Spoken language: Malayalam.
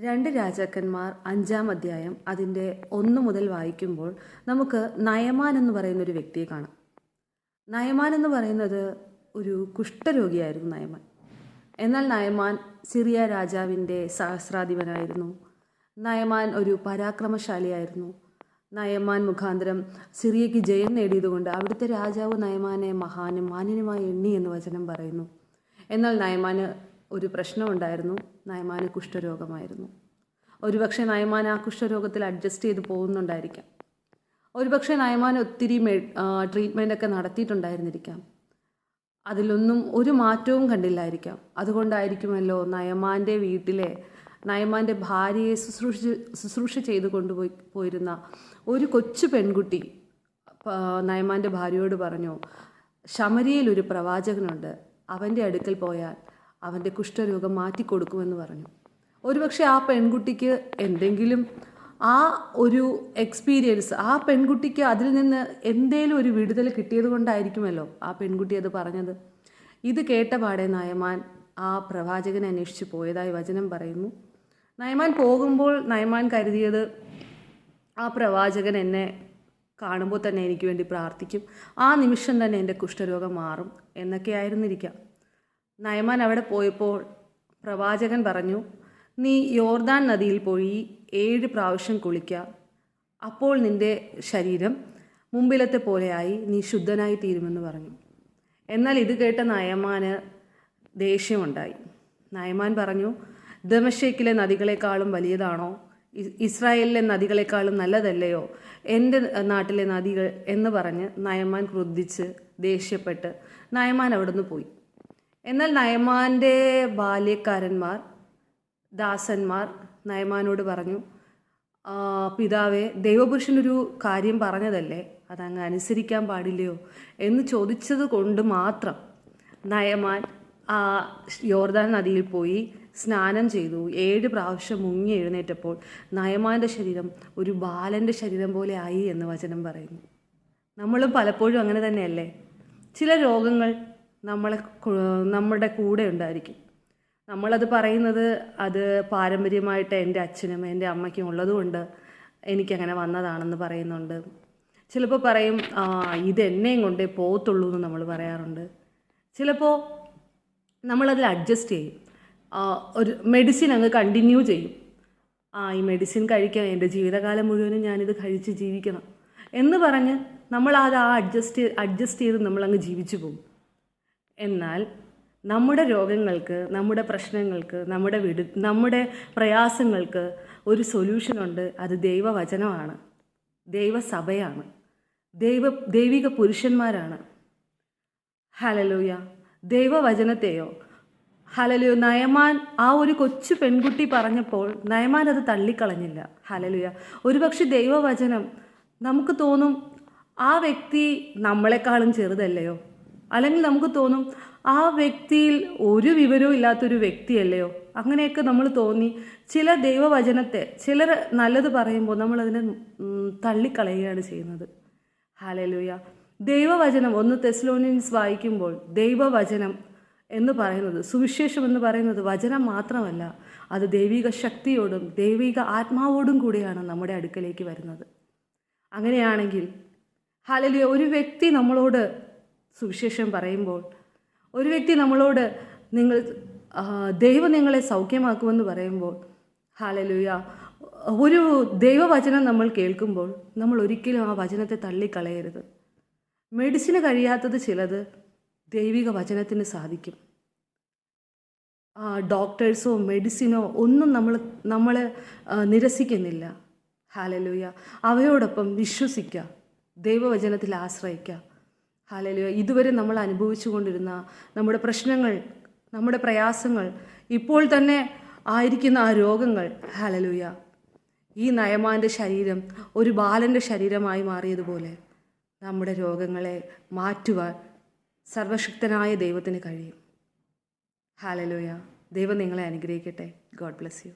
രണ്ട് രാജാക്കന്മാർ അഞ്ചാം അധ്യായം അതിന്റെ ഒന്ന് മുതൽ വായിക്കുമ്പോൾ നമുക്ക് നയമാൻ എന്ന് പറയുന്ന ഒരു വ്യക്തിയെ കാണാം. നയമാൻ എന്ന് പറയുന്നത് ഒരു കുഷ്ഠരോഗിയായിരുന്നു നയമാൻ. എന്നാൽ നയമാൻ സിറിയ രാജാവിന്റെ സഹസ്രാധിപനായിരുന്നു. നയമാൻ ഒരു പരാക്രമശാലിയായിരുന്നു. നയമാൻ മുഖാന്തരം സിറിയയ്ക്ക് ജയം നേടിയതുകൊണ്ട് അവിടുത്തെ രാജാവ് നയമാനെ മഹാനും മാന്യനുമായി എണ്ണി എന്ന് വചനം പറയുന്നു. എന്നാൽ നയമാന് ഒരു പ്രശ്നമുണ്ടായിരുന്നു. നയമാന് കുഷ്ഠരോഗമായിരുന്നു. ഒരുപക്ഷെ നയമാൻ ആ കുഷ്ഠരോഗത്തിൽ അഡ്ജസ്റ്റ് ചെയ്ത് പോകുന്നുണ്ടായിരിക്കാം. ഒരുപക്ഷെ നയമാൻ ഒത്തിരി മെ ട്രീറ്റ്മെന്റ് ഒക്കെ നടത്തിയിട്ടുണ്ടായിരുന്നിരിക്കാം. അതിലൊന്നും ഒരു മാറ്റവും കണ്ടില്ലായിരിക്കാം. അതുകൊണ്ടായിരിക്കുമല്ലോ നയമാന്റെ വീട്ടിലെ നയമാന്റെ ഭാര്യയെ ശുശ്രൂഷ ശുശ്രൂഷ ചെയ്ത് കൊണ്ടുപോയി പോയിരുന്ന ഒരു കൊച്ചു പെൺകുട്ടി നയമാന്റെ ഭാര്യയോട് പറഞ്ഞു ശമരിയിൽ ഒരു പ്രവാചകനുണ്ട്. അവന്റെ അടുക്കൽ പോയാൽ അവന്റെ കുഷ്ഠരോഗം മാറ്റിക്കൊടുക്കുമെന്ന് പറഞ്ഞു. ഒരുപക്ഷെ ആ പെൺകുട്ടിക്ക് എന്തെങ്കിലും ആ ഒരു എക്സ്പീരിയൻസ് ആ പെൺകുട്ടിക്ക് അതിൽ നിന്ന് എന്തേലും ഒരു വിടുതൽ കിട്ടിയത് കൊണ്ടായിരിക്കുമല്ലോ ആ പെൺകുട്ടി അത് പറഞ്ഞത്. ഇത് കേട്ട പാടെ നയമാൻ ആ പ്രവാചകനെ അന്വേഷിച്ച് പോയതായി വചനം പറയുന്നു. നയമാൻ പോകുമ്പോൾ നയമാൻ കരുതിയത് ആ പ്രവാചകൻ എന്നെ കാണുമ്പോൾ തന്നെ എനിക്ക് വേണ്ടി പ്രാർത്ഥിക്കും. ആ നിമിഷം തന്നെ എന്റെ കുഷ്ഠരോഗം മാറും എന്നൊക്കെ ആയിരുന്നിരിക്കാം നയമാൻ അവിടെ പോയപ്പോൾ പ്രവാചകൻ പറഞ്ഞു നീ യോർദാൻ നദിയിൽ പോയി ഏഴ് പ്രാവശ്യം കുളിക്കുക അപ്പോൾ നിന്റെ ശരീരം മുമ്പിലത്തെ പോലെയായി നീ ശുദ്ധനായി തീരുമെന്ന് പറഞ്ഞു. എന്നാൽ ഇത് കേട്ട നയമാന് ദേഷ്യമുണ്ടായി. നയമാൻ പറഞ്ഞു ദമശേക്കിലെ നദികളെക്കാളും വലിയതാണോ? ഇസ്രായേലിലെ നദികളെക്കാളും നല്ലതല്ലയോ? എന്റെ നാട്ടിലെ നദികൾ എന്ന് പറഞ്ഞ് നയമാൻ ക്രുദ്ധിച്ച് ദേഷ്യപ്പെട്ട് നയമാൻ അവിടുന്ന് പോയി. എന്നാൽ നയമാന്റെ ബാല്യക്കാരന്മാർ ദാസന്മാർ നയമാനോട് പറഞ്ഞു പിതാവെ ദൈവപുരുഷനൊരു കാര്യം പറഞ്ഞതല്ലേ? അതങ്ങ് അനുസരിക്കാൻ പാടില്ലയോ? എന്ന് ചോദിച്ചത് കൊണ്ട് മാത്രം നയമാൻ ആ യോർദാൻ നദിയിൽ പോയി സ്നാനം ചെയ്തു. ഏഴ് പ്രാവശ്യം മുങ്ങി എഴുന്നേറ്റപ്പോൾ നയമാന്റെ ശരീരം ഒരു ബാലന്റെ ശരീരം പോലെ ആയി എന്ന് വചനം പറയുന്നു. നമ്മളും പലപ്പോഴും അങ്ങനെ തന്നെയല്ലേ? ചില രോഗങ്ങൾ നമ്മളെ നമ്മുടെ കൂടെ ഉണ്ടായിരിക്കും. നമ്മളത് പറയുന്നത് അത് പാരമ്പര്യമായിട്ട് എന്റെ അച്ഛനും എന്റെ അമ്മയ്ക്കും ഉള്ളതുകൊണ്ട് എനിക്കങ്ങനെ വന്നതാണെന്ന് പറയുന്നുണ്ട്. ചിലപ്പോൾ പറയും ഇതെന്നെയും കൊണ്ടേ പോകത്തുള്ളൂ എന്ന് നമ്മൾ പറയാറുണ്ട്. ചിലപ്പോൾ നമ്മളതിൽ അഡ്ജസ്റ്റ് ചെയ്യും. ഒരു മെഡിസിൻ അങ്ങ് കണ്ടിന്യൂ ചെയ്യും. ആ ഈ മെഡിസിൻ കഴിക്കാൻ എന്റെ ജീവിതകാലം മുഴുവനും ഞാനിത് കഴിച്ച് ജീവിക്കണം. എന്ന് പറഞ്ഞ് നമ്മൾ അത് ആ അഡ്ജസ്റ്റ് അഡ്ജസ്റ്റ് ചെയ്ത് നമ്മളങ്ങ് ജീവിച്ചു പോകും. എന്നാൽ നമ്മുടെ രോഗങ്ങൾക്ക് നമ്മുടെ പ്രശ്നങ്ങൾക്ക് നമ്മുടെ വിടു നമ്മുടെ പ്രയാസങ്ങൾക്ക് ഒരു സൊല്യൂഷനുണ്ട് അത് ദൈവവചനമാണ്. ദൈവസഭയാണ്. ദൈവ ദൈവിക പുരുഷന്മാരാണ്. ഹലലൂയ ദൈവവചനത്തെയോ? ഹലലുയ നയമാൻ ആ ഒരു കൊച്ചു പെൺകുട്ടി പറഞ്ഞപ്പോൾ നയമാൻ അത് തള്ളിക്കളഞ്ഞില്ല. ഹലലുയ ഒരുപക്ഷെ ദൈവവചനം നമുക്ക് തോന്നും ആ വ്യക്തി നമ്മളെക്കാളും ചെറുതല്ലയോ? അല്ലെങ്കിൽ നമുക്ക് തോന്നും ആ വ്യക്തിയിൽ ഒരു വിവരവും ഇല്ലാത്തൊരു വ്യക്തിയല്ലയോ? അങ്ങനെയൊക്കെ നമ്മൾ തോന്നി. ചില ദൈവവചനത്തെ ചിലർ നല്ലത് പറയുമ്പോൾ നമ്മളതിനെ തള്ളിക്കളയുകയാണ് ചെയ്യുന്നത്. ഹാലലൂയ ദൈവവചനം ഒന്ന് തെസ്ലോണിയൻസ് വായിക്കുമ്പോൾ ദൈവവചനം എന്ന് പറയുന്നത് സുവിശേഷം എന്ന് പറയുന്നത് വചനം മാത്രമല്ല അത് ദൈവിക ശക്തിയോടും ദൈവിക ആത്മാവോടും കൂടിയാണ് നമ്മുടെ അടുക്കലേക്ക് വരുന്നത്. അങ്ങനെയാണെങ്കിൽ ഹാലലിയ ഒരു വ്യക്തി നമ്മളോട് സുവിശേഷം പറയുമ്പോൾ ഒരു വ്യക്തി നമ്മളോട് നിങ്ങൾ ദൈവം നിങ്ങളെ സൗഖ്യമാക്കുമെന്ന് പറയുമ്പോൾ ഹാലലുയ. ഒരു ദൈവവചനം നമ്മൾ കേൾക്കുമ്പോൾ നമ്മൾ ഒരിക്കലും ആ വചനത്തെ തള്ളിക്കളയരുത്. മെഡിസിന് കഴിയാത്തത് ചിലത് ദൈവിക വചനത്തിന് സാധിക്കും. ഡോക്ടേഴ്സോ മെഡിസിനോ ഒന്നും നമ്മൾ നമ്മൾ നിരസിക്കുന്നില്ല. ഹാലലൂയ. അവയോടൊപ്പം വിശ്വസിക്കുക. ദൈവവചനത്തിൽ ആശ്രയിക്കുക. ഹാലലൂയ. ഇതുവരെ നമ്മൾ അനുഭവിച്ചു കൊണ്ടിരുന്ന നമ്മുടെ പ്രശ്നങ്ങൾ നമ്മുടെ പ്രയാസങ്ങൾ ഇപ്പോൾ തന്നെ ആയിരിക്കുന്ന ആ രോഗങ്ങൾ ഹാലലൂയ. ഈ നയമാന്റെ ശരീരം ഒരു ബാലന്റെ ശരീരമായി മാറിയതുപോലെ നമ്മുടെ രോഗങ്ങളെ മാറ്റുവാൻ സർവശക്തനായ ദൈവത്തിന് കഴിയും. ഹാലലൂയ. ദൈവം നിങ്ങളെ അനുഗ്രഹിക്കട്ടെ. God bless you.